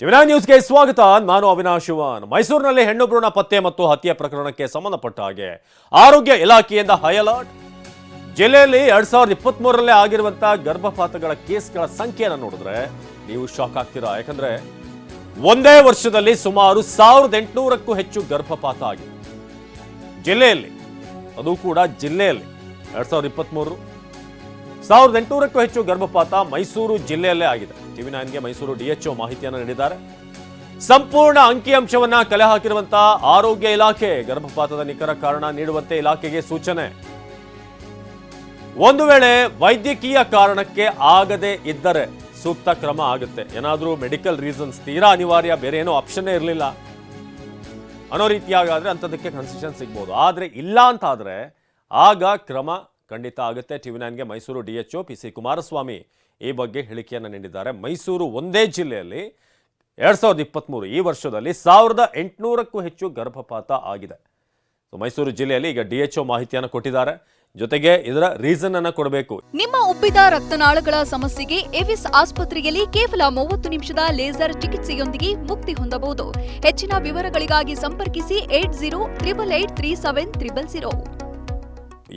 ಟಿವಿನಾ ನ್ಯೂಸ್ಗೆ ಸ್ವಾಗತ. ನಾನು ಅವಿನಾಶ್ ಶಿವನ್ ಮೈಸೂರಿನಲ್ಲಿ ಹೆಣ್ಣು ಭ್ರೂಣ ಪತ್ತೆ ಮತ್ತು ಹತ್ಯೆ ಪ್ರಕರಣಕ್ಕೆ ಸಂಬಂಧಪಟ್ಟ ಹಾಗೆ. ಆರೋಗ್ಯ ಇಲಾಖೆಯಿಂದ ಹೈ ಅಲರ್ಟ್. ಜಿಲ್ಲೆಯಲ್ಲಿ ಎರಡ್ ಸಾವಿರದ ಇಪ್ಪತ್ತ್ ಮೂರರಲ್ಲೇ ಆಗಿರುವಂತಹ ಗರ್ಭಪಾತಗಳ ಕೇಸ್ಗಳ ಸಂಖ್ಯೆಯನ್ನು ನೋಡಿದ್ರೆ ನೀವು ಶಾಕ್ ಆಗ್ತೀರಾ? ಯಾಕಂದ್ರೆ ಒಂದೇ ವರ್ಷದಲ್ಲಿ ಸುಮಾರು ಸಾವಿರದ ಎಂಟುನೂರಕ್ಕೂ ಹೆಚ್ಚು ಗರ್ಭಪಾತ ಆಗಿದೆ. ಜಿಲ್ಲೆಯಲ್ಲಿ ಅದು ಕೂಡ ಜಿಲ್ಲೆಯಲ್ಲಿ ಎರಡ್ ಸಾವಿರದ ಇಪ್ಪತ್ತ್ಮೂರು ಸಾವಿರದ ಎಂಟುನೂರಕ್ಕೂ ಹೆಚ್ಚು ಗರ್ಭಪಾತ ಮೈಸೂರು ಜಿಲ್ಲೆಯಲ್ಲೇ ಆಗಿದೆ. ಟಿವಿ ನೈನ್ಗೆ ಮೈಸೂರು ಡಿಎಚ್ಒ ಮಾಹಿತಿಯನ್ನು ನೀಡಿದ್ದಾರೆ. ಸಂಪೂರ್ಣ ಅಂಕಿಅಂಶವನ್ನ ಕಲೆ ಹಾಕಿರುವಂತಹ ಆರೋಗ್ಯ ಇಲಾಖೆ ಗರ್ಭಪಾತದ ನಿಖರ ಕಾರಣ ನೀಡುವಂತೆ ಇಲಾಖೆಗೆ ಸೂಚನೆ. ಒಂದು ವೇಳೆ ವೈದ್ಯಕೀಯ ಕಾರಣಕ್ಕೆ ಆಗದೆ ಇದ್ದರೆ ಸೂಕ್ತ ಕ್ರಮ ಆಗುತ್ತೆ. ಏನಾದರೂ ಮೆಡಿಕಲ್ ರೀಸನ್ಸ್ ತೀರಾ ಅನಿವಾರ್ಯ ಬೇರೆ ಏನೋ ಆಪ್ಷನ್ನೇ ಇರಲಿಲ್ಲ. ಅನ್ನೋ ರೀತಿಯಾಗಾದ್ರೆ ಅಂಥದಕ್ಕೆ ಕನ್ಸೆಷನ್ ಸಿಗ್ಬೋದು. ಆದರೆ ಇಲ್ಲ ಅಂತ ಆಗ ಕ್ರಮ ಖಂಡಿತ ಆಗುತ್ತೆ. TV ನೈನ್ಗೆ Mysuru D H P C Kumaraswamy ಈ ಬಗ್ಗೆ ಹೇಳಿಕೆಯನ್ನು ನೀಡಿದ್ದಾರೆ. ಮೈಸೂರು ಒಂದೇ ಜಿಲ್ಲೆಯಲ್ಲಿ ಎರಡು ಸಾವಿರದ ಇಪ್ಪತ್ತ್ಮೂರು ಈ ವರ್ಷದಲ್ಲಿ ಸಾವಿರದ ಎಂಟುನೂರಕ್ಕೂ ಹೆಚ್ಚು ಗರ್ಭಪಾತ ಆಗಿದೆ. ಸೊ ಮೈಸೂರು ಜಿಲ್ಲೆಯಲ್ಲಿ ಈಗ ಡಿ ಎಚ್ ಮಾಹಿತಿಯನ್ನು ಕೊಟ್ಟಿದ್ದಾರೆ. ಜೊತೆಗೆ ಇದರ ರೀಸನ್ ಅನ್ನ ಕೊಡಬೇಕು. ನಿಮ್ಮ ಉಬ್ಬಿದ ರಕ್ತನಾಳಗಳ ಸಮಸ್ಯೆಗೆ ಎವಿಸ್ ಆಸ್ಪತ್ರೆಯಲ್ಲಿ ಕೇವಲ ಮೂವತ್ತು ನಿಮಿಷದ ಲೇಸರ್ ಚಿಕಿತ್ಸೆಯೊಂದಿಗೆ ಮುಕ್ತಿ ಹೊಂದಬಹುದು. ಹೆಚ್ಚಿನ ವಿವರಗಳಿಗಾಗಿ ಸಂಪರ್ಕಿಸಿ eight zero, triple eight, three seven, triple zero.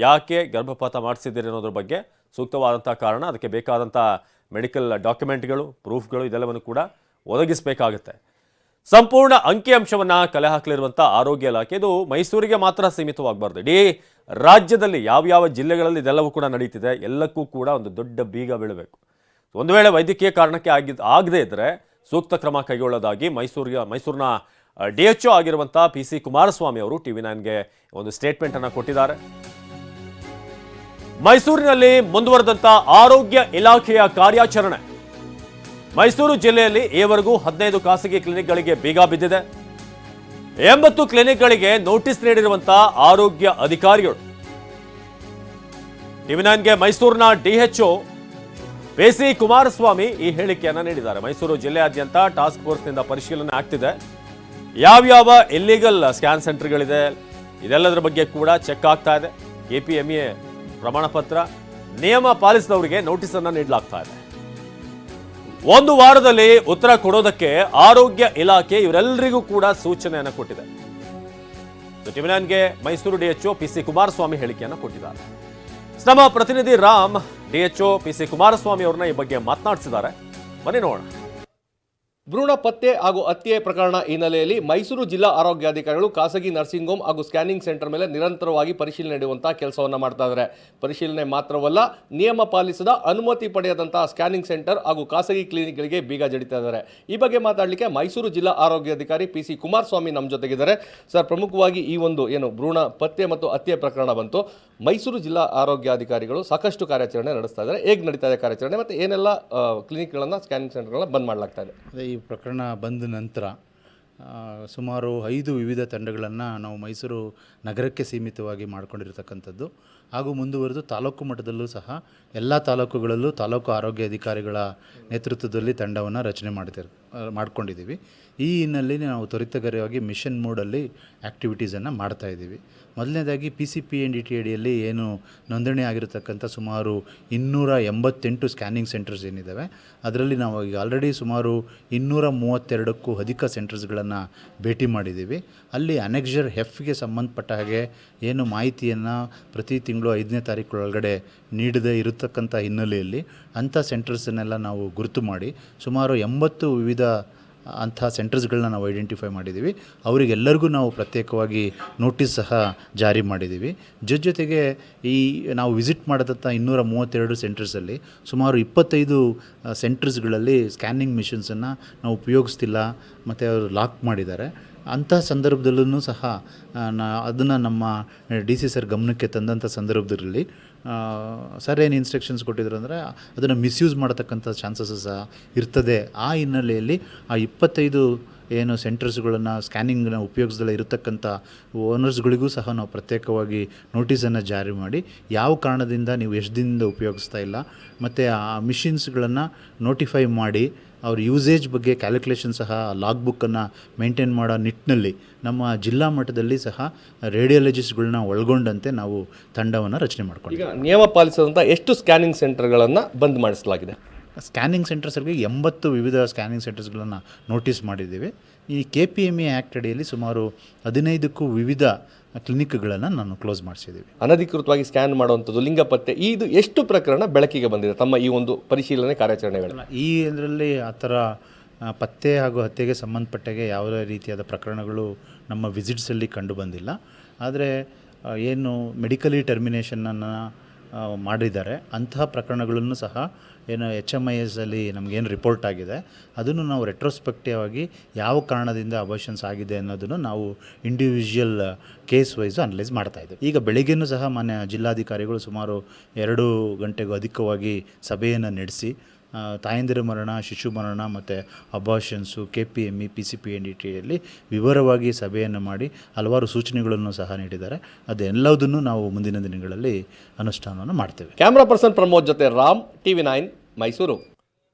ಯಾಕೆ ಗರ್ಭಪಾತ ಮಾಡಿಸಿದ್ದೀರಿ ಅನ್ನೋದ್ರ ಬಗ್ಗೆ ಸೂಕ್ತವಾದಂಥ ಕಾರಣ, ಅದಕ್ಕೆ ಬೇಕಾದಂಥ ಮೆಡಿಕಲ್ ಡಾಕ್ಯುಮೆಂಟ್ಗಳು ಪ್ರೂಫ್ಗಳು ಇದೆಲ್ಲವನ್ನು ಕೂಡ ಒದಗಿಸಬೇಕಾಗುತ್ತೆ. ಸಂಪೂರ್ಣ ಅಂಕಿಅಂಶವನ್ನು ಕಲೆ ಹಾಕಲಿರುವಂಥ ಆರೋಗ್ಯ ಇಲಾಖೆ, ಇದು ಮೈಸೂರಿಗೆ ಮಾತ್ರ ಸೀಮಿತವಾಗಬಾರ್ದು. ಇಡೀ ರಾಜ್ಯದಲ್ಲಿ ಯಾವ್ಯಾವ ಜಿಲ್ಲೆಗಳಲ್ಲಿ ಇದೆಲ್ಲವೂ ಕೂಡ ನಡೀತಿದೆ, ಎಲ್ಲಕ್ಕೂ ಕೂಡ ಒಂದು ದೊಡ್ಡ ಬೀಗ ಬೀಳಬೇಕು. ಒಂದು ವೇಳೆ ವೈದ್ಯಕೀಯ ಕಾರಣಕ್ಕೆ ಆಗಿದ್ದು ಆಗದೇ ಇದ್ದರೆ ಸೂಕ್ತ ಕ್ರಮ ಕೈಗೊಳ್ಳೋದಾಗಿ ಮೈಸೂರಿಗೆ, ಮೈಸೂರಿನ ಡಿ ಎಚ್ ಒ ಆಗಿರುವಂಥ ಪಿ ಸಿ ಕುಮಾರಸ್ವಾಮಿ ಅವರು ಟಿ ವಿ ನೈನ್ಗೆ ಒಂದು ಸ್ಟೇಟ್ಮೆಂಟನ್ನು ಕೊಟ್ಟಿದ್ದಾರೆ. ಮೈಸೂರಿನಲ್ಲಿ ಮುಂದುವರೆದಂತ ಆರೋಗ್ಯ ಇಲಾಖೆಯ ಕಾರ್ಯಾಚರಣೆ. ಮೈಸೂರು ಜಿಲ್ಲೆಯಲ್ಲಿ ಈವರೆಗೂ ಹದಿನೈದು ಖಾಸಗಿ ಕ್ಲಿನಿಕ್ಗಳಿಗೆ ಬೀಗ ಬಿದ್ದಿದೆ. ಎಂಬತ್ತು ಕ್ಲಿನಿಕ್ಗಳಿಗೆ ನೋಟಿಸ್ ನೀಡಿರುವಂತಹ ಆರೋಗ್ಯ ಅಧಿಕಾರಿಗಳು. ಟಿವಿ ನೈನ್ಗೆ ಮೈಸೂರಿನ ಡಿಎಚ್ಒ ಸಿ ಕುಮಾರಸ್ವಾಮಿ ಈ ಹೇಳಿಕೆಯನ್ನು ನೀಡಿದ್ದಾರೆ. ಮೈಸೂರು ಜಿಲ್ಲೆಯಾದ್ಯಂತ ಟಾಸ್ಕ್ ಫೋರ್ಸ್ನಿಂದ ಪರಿಶೀಲನೆ ಆಗ್ತಿದೆ. ಯಾವ್ಯಾವ ಇಲ್ಲಿಗಲ್ ಸ್ಕ್ಯಾನ್ ಸೆಂಟರ್ಗಳಿದೆ, ಇದೆಲ್ಲದರ ಬಗ್ಗೆ ಕೂಡ ಚೆಕ್ ಆಗ್ತಾ ಇದೆ. ಕೆಪಿಎಂಎ ಪ್ರಮಾಣ ಪತ್ರ ನಿಯಮ ಪಾಲಿಸಿದವರಿಗೆ ನೋಟಿಸ್ ಅನ್ನ ನೀಡಲಾಗ್ತಾ ಇದೆ. ಒಂದು ವಾರದಲ್ಲಿ ಉತ್ತರ ಕೊಡೋದಕ್ಕೆ ಆರೋಗ್ಯ ಇಲಾಖೆ ಇವರೆಲ್ಲರಿಗೂ ಕೂಡ ಸೂಚನೆಯನ್ನು ಕೊಟ್ಟಿದೆ. ನೈನ್ಗೆ Mysuru DHO P C Kumaraswamy ಹೇಳಿಕೆಯನ್ನು ಕೊಟ್ಟಿದ್ದಾರೆ. ನಮ್ಮ ಪ್ರತಿನಿಧಿ Ram DHO P C Kumaraswamy ಅವ್ರನ್ನ ಈ ಬಗ್ಗೆ ಮಾತನಾಡಿಸಿದ್ದಾರೆ. ಬನ್ನಿ ನೋಡೋಣ. ಭ್ರೂಣ ಪತ್ತೆ ಹಾಗೂ ಹತ್ಯೆ ಪ್ರಕರಣ ಹಿನ್ನೆಲೆಯಲ್ಲಿ ಮೈಸೂರು ಜಿಲ್ಲಾ ಆರೋಗ್ಯಾಧಿಕಾರಿಗಳು ಖಾಸಗಿ ನರ್ಸಿಂಗ್ ಹೋಮ್ ಹಾಗೂ ಸ್ಕ್ಯಾನಿಂಗ್ ಸೆಂಟರ್ ಮೇಲೆ ನಿರಂತರವಾಗಿ ಪರಿಶೀಲನೆ ನಡೆಯುವಂತಹ ಕೆಲಸವನ್ನು ಮಾಡ್ತಾ ಇದ್ದಾರೆ. ಪರಿಶೀಲನೆ ಮಾತ್ರವಲ್ಲ, ನಿಯಮ ಪಾಲಿಸದ ಅನುಮತಿ ಪಡೆಯದಂತಹ ಸ್ಕ್ಯಾನಿಂಗ್ ಸೆಂಟರ್ ಹಾಗೂ ಖಾಸಗಿ ಕ್ಲಿನಿಕ್ಗಳಿಗೆ ಬೀಗ ಜಡಿತಾ ಇದ್ದಾರೆ. ಈ ಬಗ್ಗೆ ಮಾತಾಡಲಿಕ್ಕೆ ಮೈಸೂರು ಜಿಲ್ಲಾ ಆರೋಗ್ಯಾಧಿಕಾರಿ ಪಿ ಸಿ ಕುಮಾರಸ್ವಾಮಿ ನಮ್ಮ ಜೊತೆಗಿದ್ದಾರೆ. ಸರ್, ಪ್ರಮುಖವಾಗಿ ಈ ಒಂದು ಏನು ಭ್ರೂಣ ಪತ್ತೆ ಮತ್ತು ಹತ್ಯೆ ಪ್ರಕರಣ ಬಂತು. ಮೈಸೂರು ಜಿಲ್ಲಾ ಆರೋಗ್ಯಾಧಿಕಾರಿಗಳು ಸಾಕಷ್ಟು ಕಾರ್ಯಾಚರಣೆ ನಡೆಸ್ತಾ ಇದ್ದಾರೆ. ಹೇಗೆ ನಡೀತಾ ಇದೆ ಕಾರ್ಯಾಚರಣೆ ಮತ್ತು ಏನೆಲ್ಲ ಕ್ಲಿನಿಕ್ಗಳನ್ನು, ಸ್ಕ್ಯಾನಿಂಗ್ ಸೆಂಟರ್ಗಳನ್ನ ಬಂದ್ ಮಾಡಲಾಗ್ತಾ ಇದೆ? ಪ್ರಕರಣ ಬಂದ ನಂತರ ಸುಮಾರು ಐದು ವಿವಿಧ ತಂಡಗಳನ್ನು ನಾವು ಮೈಸೂರು ನಗರಕ್ಕೆ ಸೀಮಿತವಾಗಿ ಮಾಡಿಕೊಂಡಿರ್ತಕ್ಕಂಥದ್ದು. ಹಾಗೂ ಮುಂದುವರೆದು ತಾಲೂಕು ಮಟ್ಟದಲ್ಲೂ ಸಹ ಎಲ್ಲ ತಾಲೂಕುಗಳಲ್ಲೂ ತಾಲೂಕು ಆರೋಗ್ಯ ಅಧಿಕಾರಿಗಳ ನೇತೃತ್ವದಲ್ಲಿ ತಂಡವನ್ನು ರಚನೆ ಮಾಡ್ತಿರ್ ಮಾಡ್ಕೊಂಡಿದ್ದೀವಿ. ಈ ಹಿನ್ನೆಲೆಯಲ್ಲಿ ನಾವು ತ್ವರಿತಗರವಾಗಿ ಮಿಷನ್ ಮೋಡಲ್ಲಿ ಆ್ಯಕ್ಟಿವಿಟೀಸನ್ನು ಮಾಡ್ತಾ ಇದ್ದೀವಿ. ಮೊದಲನೇದಾಗಿ P C P N D T ಅಡಿಯಲ್ಲಿ ಏನು ನೋಂದಣಿ ಆಗಿರತಕ್ಕಂಥ ಸುಮಾರು ಇನ್ನೂರ ಎಂಬತ್ತೆಂಟು ಸ್ಕ್ಯಾನಿಂಗ್ ಸೆಂಟರ್ಸ್ ಏನಿದ್ದಾವೆ ಅದರಲ್ಲಿ ನಾವು ಈಗ ಆಲ್ರೆಡಿ ಸುಮಾರು ಇನ್ನೂರ ಮೂವತ್ತೆರಡಕ್ಕೂ ಅಧಿಕ ಸೆಂಟರ್ಸ್ಗಳನ್ನು ಭೇಟಿ ಮಾಡಿದ್ದೀವಿ. ಅಲ್ಲಿ ಅನೆಕ್ಜರ್ ಹೆಫ್ಗೆ ಸಂಬಂಧಪಟ್ಟ ಹಾಗೆ ಏನು ಮಾಹಿತಿಯನ್ನು ಪ್ರತಿ ತಿಂಗಳು ಐದನೇ ತಾರೀಕು ಒಳಗಡೆ ನೀಡದೇ ಇರತಕ್ಕಂಥ ಹಿನ್ನೆಲೆಯಲ್ಲಿ ಅಂಥ ಸೆಂಟರ್ಸನ್ನೆಲ್ಲ ನಾವು ಗುರುತು ಮಾಡಿ ಸುಮಾರು ಎಂಬತ್ತು ವಿವಿಧ ಅಂಥ ಸೆಂಟರ್ಸ್ಗಳನ್ನ ನಾವು ಐಡೆಂಟಿಫೈ ಮಾಡಿದ್ದೀವಿ. ಅವರಿಗೆಲ್ಲರಿಗೂ ನಾವು ಪ್ರತ್ಯೇಕವಾಗಿ ನೋಟಿಸ್ ಸಹ ಜಾರಿ ಮಾಡಿದ್ದೀವಿ. ಜೊತೆ ಜೊತೆಗೆ ಈ ನಾವು ವಿಸಿಟ್ ಮಾಡಿದಂಥ ಇನ್ನೂರ ಮೂವತ್ತೆರಡು ಸೆಂಟರ್ಸಲ್ಲಿ ಸುಮಾರು ಇಪ್ಪತ್ತೈದು ಸೆಂಟರ್ಸ್ಗಳಲ್ಲಿ ಸ್ಕ್ಯಾನಿಂಗ್ ಮಿಷಿನ್ಸನ್ನು ನಾವು ಉಪಯೋಗಿಸ್ತಿಲ್ಲ, ಮತ್ತು ಅವರು ಲಾಕ್ ಮಾಡಿದ್ದಾರೆ. ಅಂಥ ಸಂದರ್ಭದಲ್ಲೂ ಸಹ ನಾ, ಅದನ್ನು ನಮ್ಮ ಡಿ ಸಿ ಸರ್ ಗಮನಕ್ಕೆ ತಂದಂಥ ಸಂದರ್ಭದಲ್ಲಿ ಸರ್ ಏನು ಇನ್ಸ್ಟ್ರಕ್ಷನ್ಸ್ ಕೊಟ್ಟಿದ್ರು ಅಂದರೆ ಅದನ್ನು ಮಿಸ್ಯೂಸ್ ಮಾಡತಕ್ಕಂಥ ಚಾನ್ಸಸ್ ಸಹ ಇರ್ತದೆ. ಆ ಹಿನ್ನೆಲೆಯಲ್ಲಿ ಆ ಇಪ್ಪತ್ತೈದು ಏನು ಸೆಂಟರ್ಸ್ಗಳನ್ನು ಸ್ಕ್ಯಾನಿಂಗ್ನ ಉಪಯೋಗಿಸ್ದಲ್ಲ ಇರತಕ್ಕಂಥ ಓನರ್ಸ್ಗಳಿಗೂ ಸಹ ನಾವು ಪ್ರತ್ಯೇಕವಾಗಿ ನೋಟಿಸನ್ನು ಜಾರಿ ಮಾಡಿ, ಯಾವ ಕಾರಣದಿಂದ ನೀವು ಎಷ್ಟು ದಿನದಿಂದ ಉಪಯೋಗಿಸ್ತಾ ಇಲ್ಲ, ಮತ್ತು ಆ ಮಿಷಿನ್ಸ್ಗಳನ್ನು ನೋಟಿಫೈ ಮಾಡಿ ಅವ್ರ ಯೂಸೇಜ್ ಬಗ್ಗೆ ಕ್ಯಾಲ್ಕುಲೇಷನ್ ಸಹ ಲಾಗ್ ಬುಕ್ಕನ್ನು ಮೇಂಟೈನ್ ಮಾಡೋ ನಿಟ್ಟಿನಲ್ಲಿ ನಮ್ಮ ಜಿಲ್ಲಾ ಮಟ್ಟದಲ್ಲಿ ಸಹ ರೇಡಿಯಾಲಜಿಸ್ಟ್ಗಳನ್ನ ಒಳಗೊಂಡಂತೆ ನಾವು ತಂಡವನ್ನು ರಚನೆ ಮಾಡ್ಕೊಂಡಿದ್ದೀವಿ. ಈಗ ನಿಯಮ ಪಾಲಿಸಿದಂಥ ಎಷ್ಟು ಸ್ಕ್ಯಾನಿಂಗ್ ಸೆಂಟರ್ಗಳನ್ನು ಬಂದ್ ಮಾಡಿಸಲಾಗಿದೆ? ಸ್ಕ್ಯಾನಿಂಗ್ ಸೆಂಟರ್ಸ್ಗಳಿಗೆ ಎಂಬತ್ತು ವಿವಿಧ ಸ್ಕ್ಯಾನಿಂಗ್ ಸೆಂಟರ್ಸ್ಗಳನ್ನು ನೋಟಿಸ್ ಮಾಡಿದ್ದೀವಿ. ಈ K P M A act ಅಡಿಯಲ್ಲಿ ಸುಮಾರು ಹದಿನೈದಕ್ಕೂ ವಿವಿಧ ಕ್ಲಿನಿಕ್ಗಳನ್ನು ನಾನು ಕ್ಲೋಸ್ ಮಾಡಿಸಿದ್ದೀವಿ. ಅನಧಿಕೃತವಾಗಿ ಸ್ಕ್ಯಾನ್ ಮಾಡುವಂಥದ್ದು ಲಿಂಗ ಪತ್ತೆ ಇದು ಎಷ್ಟು ಪ್ರಕರಣ ಬೆಳಕಿಗೆ ಬಂದಿದೆ? ತಮ್ಮ ಈ ಒಂದು ಪರಿಶೀಲನೆ ಕಾರ್ಯಾಚರಣೆಗಳು ಈ ಇದರಲ್ಲಿ ಆ ಥರ ಪತ್ತೆ ಹಾಗೂ ಹತ್ಯೆಗೆ ಸಂಬಂಧಪಟ್ಟಾಗೆ ಯಾವುದೇ ರೀತಿಯಾದ ಪ್ರಕರಣಗಳು ನಮ್ಮ ವಿಸಿಟ್ಸಲ್ಲಿ ಕಂಡು ಬಂದಿಲ್ಲ. ಆದರೆ ಏನು ಮೆಡಿಕಲಿ ಟರ್ಮಿನೇಷನನ್ನು ಮಾಡಿದ್ದಾರೆ. ಅಂತಹ ಪ್ರಕರಣಗಳನ್ನು ಸಹ ಏನು ಎಚ್ ಎಂ ಐ ಎಸ್ಸಲ್ಲಿ ನಮಗೇನು ರಿಪೋರ್ಟ್ ಆಗಿದೆ, ಅದನ್ನು ನಾವು ರೆಟ್ರೋಸ್ಪೆಕ್ಟಿವ್ ಆಗಿ ಯಾವ ಕಾರಣದಿಂದ ಅಬಾಷನ್ಸ್ ಆಗಿದೆ ಅನ್ನೋದನ್ನು ನಾವು ಇಂಡಿವಿಜುವಲ್ ಕೇಸ್ ವೈಸು ಅನಲೈಸ್ ಮಾಡ್ತಾ ಇದ್ದೀವಿ. ಈಗ ಬೆಳಿಗ್ಗೆನೂ ಸಹ ಮಾನ್ಯ ಜಿಲ್ಲಾಧಿಕಾರಿಗಳು ಸುಮಾರು ಎರಡು ಗಂಟೆಗೂ ಅಧಿಕವಾಗಿ ಸಭೆಯನ್ನು ನಡೆಸಿ ತಾಯಂದಿರ ಮರಣ, ಶಿಶು ಮರಣ ಮತ್ತು abortions K P M E P C P N D ಟಿಯಲ್ಲಿ ವಿವರವಾಗಿ ಸಭೆಯನ್ನು ಮಾಡಿ ಹಲವಾರು ಸೂಚನೆಗಳನ್ನು ಸಹ ನೀಡಿದ್ದಾರೆ. ಅದೆಲ್ಲದನ್ನು ನಾವು ಮುಂದಿನ ದಿನಗಳಲ್ಲಿ ಅನುಷ್ಠಾನವನ್ನು ಮಾಡ್ತೇವೆ. ಕ್ಯಾಮ್ರಾ ಪರ್ಸನ್ ಪ್ರಮೋದ್ ಜೊತೆ ರಾಮ್ ಟಿವಿ ನೈನ್ ಮೈಸೂರು